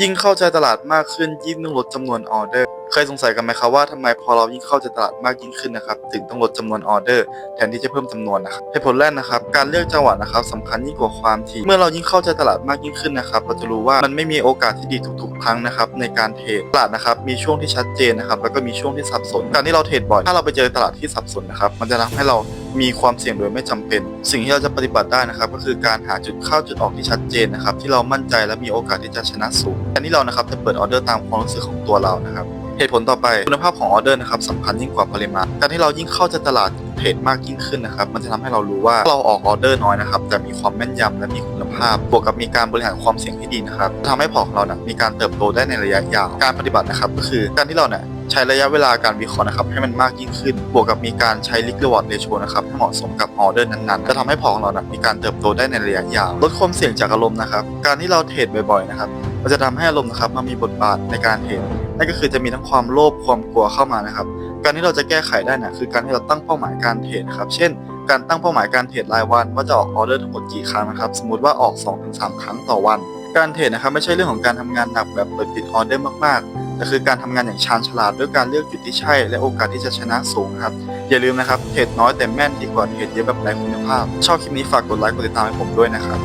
ยิ่งเข้าใจตลาดมากขึ้นยิ่งต้องลดจำนวนออเดอร์ เคยสงสัยกันไหมครับว่าทำไมพอเรายิ่งเข้าใจตลาดมากยิ่งขึ้นนะครับถึงต้องลดจำนวนออเดอร์แทนที่จะเพิ่มจำนวนนะครับเหตุผลแรกนะครับการเลือกจังหวะนะครับสำคัญยิ่งกว่าความถี่เมื่อเรายิ่งเข้าใจตลาดมากยิ่งขึ้นนะครับเราจะรู้ว่ามันไม่มีโอกาสที่ดีทุกๆครั้งนะครับในการเทรดตลาดนะครับมีช่วงที่ชัดเจนนะครับแล้วก็มีช่วงที่สับสน การที่เราเทรดบ่อยถ้าเราไปเจอตลาดที่สับสนนะครับมันจะทำให้เรา มีความเสี่ยงโดยไม่จำเป็น สิ่งที่เราจะปฏิบัติได้นะครับ ก็คือการหาจุดเข้าจุดออกที่ชัดเจนนะครับ ที่เรามั่นใจและมีโอกาสที่จะชนะสูงการที่เรานะครับจะเปิดออเดอร์ตามความรู้สึกของตัวเรานะครับเหตุผลต่อไปคุณภาพของออเดอร์นะครับสำคัญยิ่งกว่าปริมาณการที่เรายิ่งเข้าใจตลาดเทรดมากยิ่งขึ้นนะครับมันจะทำให้เรารู้ว่าเราออกออเดอร์น้อยนะครับแต่มีความแม่นยำและมีคุณภาพ บวกกับมีการบริหารความเสี่ยงที่ดีนะครับทำให้พอร์ตของเรานะมีการเติบโตได้ในระยะยาวการปฏิบัตินะครับก็คือการที่เราเนี่ย ใช้ระยะเวลาการวิเคราะห์นะครับให้มันมากยิ่งขึ้น บวกกับมีการใช้ risk reward ratio นะครับให้เหมาะสมกับออเดอร์นั้นๆ จะทำให้พอร์ตของเรานะมีการเติบโตได้ในระยะยาว ลดความเสี่ยงจากอารมณ์นะครับ การที่เราเทรดบ่อยๆนะครับ มันจะทำให้อารมณ์นะครับมามีบทบาทในการเทรด นั่นก็คือจะมีทั้งความโลภความกลัวเข้ามานะครับ การที่เราจะแก้ไขได้นะคือการที่เราตั้งเป้าหมายการเทรดครับ เช่นการตั้งเป้าหมายการเทรดรายวันว่าจะออกออเดอร์ทั้งหมดกี่ครั้งนะครับ สมมติว่าออก 2-3 ครั้งต่อวัน การเทรดนะครับไม่ใช่เรื่องของการทำงานหนักแบบเปิดปิดออเดอร์มากๆ แต่คือการทำงานอย่างชาญฉลาดด้วยการเลือกจุดที่ใช่ และโอกาสที่จะชนะสูงครับ อย่าลืมนะครับเทรดน้อยแต่แม่นดีกว่าเทรดเยอะแบบไร้คุณภาพ ชอบคลิปนี้ฝากกดไลค์กดติดตามให้ผมด้วยนะครับ